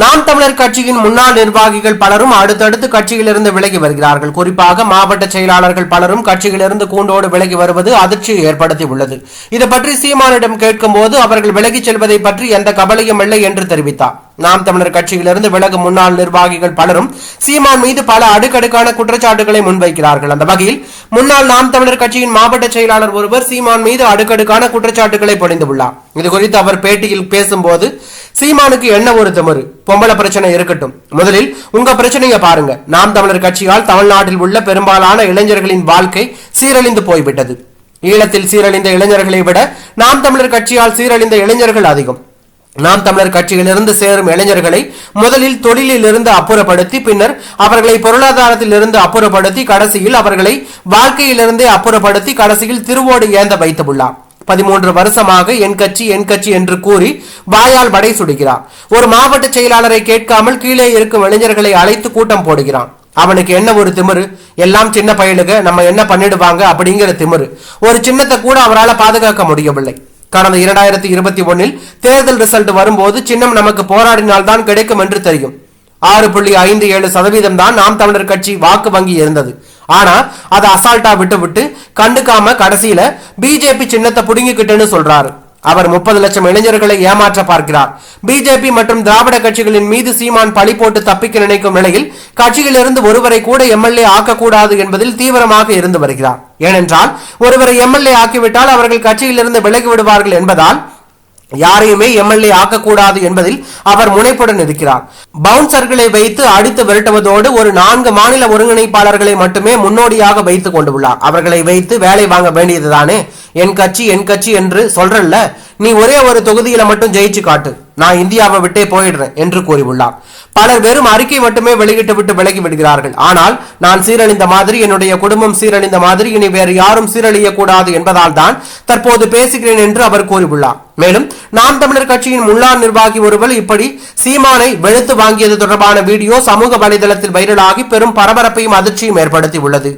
நாம் தமிழர் கட்சியின் முன்னாள் நிர்வாகிகள் பலரும் அடுத்தடுத்து கட்சியிலிருந்து விலகி வருகிறார்கள். குறிப்பாக மாவட்ட செயலாளர்கள் பலரும் கட்சியிலிருந்து கூண்டோடு விலகி வருவது அதிர்ச்சியை ஏற்படுத்தி உள்ளது இது பற்றி சீமானிடம் கேட்கும்போது அவர்கள் விலகிச் செல்வதை பற்றி எந்த கவலையும் இல்லை என்று தெரிவித்தார். நாம் தமிழர் கட்சியிலிருந்து விலகும் முன்னாள் நிர்வாகிகள் பலரும் சீமான் மீது பல அடுக்கடுக்கான குற்றச்சாட்டுகளை முன்வைக்கிறார்கள். அந்த வகையில் முன்னாள் நாம் தமிழர் கட்சியின் மாவட்ட செயலாளர் ஒருவர் சீமான் மீது அடுக்கடுக்கான குற்றச்சாட்டுகளை பொழிந்துள்ளார் இது குறித்து அவர் பேட்டியில் பேசும்போது சீமானுக்கு என்ன ஒரு திமறு பொம்பளை பிரச்சனை இருக்கட்டும். முதலில் உங்க பிரச்சனையை பாருங்க. நாம் தமிழர் கட்சியால் தமிழ்நாட்டில் உள்ள பெரும்பாலான இளைஞர்களின் வாழ்க்கை சீரழிந்து போய்விட்டது. ஈழத்தில் சீரழிந்த இளைஞர்களை விட நாம் தமிழர் கட்சியால் சீரழிந்த இளைஞர்கள் அதிகம். நாம் தமிழர் கட்சியிலிருந்து சேரும் இளைஞர்களை முதலில் தொழிலில் இருந்து அப்புறப்படுத்தி பின்னர் அவர்களை பொருளாதாரத்தில் இருந்து அப்புறப்படுத்தி கடைசியில் அவர்களை வாழ்க்கையிலிருந்தே அப்புறப்படுத்தி கடைசியில் திருவோடு ஏந்த வைத்துள்ளார் பதிமூன்று வருஷமாக என் கட்சி என் கட்சி என்று கூறி வாயால் வடை சுடுகிறார். ஒரு மாவட்ட செயலாளரை கேட்காமல் கீழே இருக்கும் இளைஞர்களை அழைத்து கூட்டம் போடுகிறான். அவனுக்கு என்ன ஒரு திமிரு? எல்லாம் சின்ன பயலுக நம்ம என்ன பண்ணிடுவாங்க அப்படிங்கிற திமிரு. ஒரு சின்னத்தை கூட அவரால் பாதுகாக்க முடியவில்லை. கடந்த இரண்டாயிரத்தி இருபத்தி ஒன்னில் தேர்தல் ரிசல்ட் வரும்போது சின்னம் நமக்கு போராடினால்தான் கிடைக்கும் என்று தெரியும். ஆறு புள்ளி ஐந்து ஏழு சதவீதம் தான் நாம் தமிழர் கட்சி வாக்கு வங்கி இருந்தது. ஆனா அதை அசால்ட்டா விட்டு விட்டு கண்டுக்காம கடைசியில பிஜேபி சின்னத்தை புடுங்கிக்கிட்டேன்னு சொல்றாரு. அவர் முப்பது லட்சம் இளைஞர்களை ஏமாற்ற பார்க்கிறார். பிஜேபி மற்றும் திராவிட கட்சிகளின் மீது சீமான் பழி போட்டு தப்பிக்க நினைக்கும் நிலையில் கட்சியிலிருந்து ஒருவரை கூட எம்எல்ஏ ஆக்கக்கூடாது என்பதில் தீவிரமாக இருந்து வருகிறார். ஏனென்றால் ஒருவரை எம்எல்ஏ ஆக்கிவிட்டால் அவர்கள் கட்சியிலிருந்து விலகி விடுவார்கள் என்பதால் யாரையுமே எம்எல்ஏ ஆக்கக்கூடாது என்பதில் அவர் முனைப்புடன் இருக்கிறார். பவுன்சர்களை வைத்து அடித்து விரட்டுவதோடு ஒரு நான்கு மாநில ஒருங்கிணைப்பாளர்களை மட்டுமே முன்னோடியாக வைத்துக் கொண்டுள்ளார். அவர்களை வைத்து வேலை வாங்க வேண்டியதுதானே? என் கட்சி என் கட்சி என்று சொல்றல்ல? நீ ஒரே ஒரு தொகுதியில மட்டும் ஜெயிச்சு காட்டு. நான் இந்தியாவை விட்டே போயிடுறேன் என்று கூறியுள்ளார். பலர் வெறும் அறிக்கை மட்டுமே வெளியிட்டு விட்டு விலகி விடுகிறார்கள். ஆனால் நான் சீரழிந்த மாதிரி என்னுடைய குடும்பம் சீரழிந்த மாதிரி இனி வேறு யாரும் சீரழிய கூடாது என்பதால் தான் தற்போது பேசுகிறேன் என்று அவர் கூறியுள்ளார். மேலும் நாம் தமிழர் கட்சியின் முன்னாள் நிர்வாகி ஒருவர் இப்படி சீமானை வெளுத்து வாங்கியது தொடர்பான வீடியோ சமூக வலைதளத்தில் வைரலாகி பெரும் பரபரப்பையும் அதிர்ச்சியும் ஏற்படுத்தி உள்ளது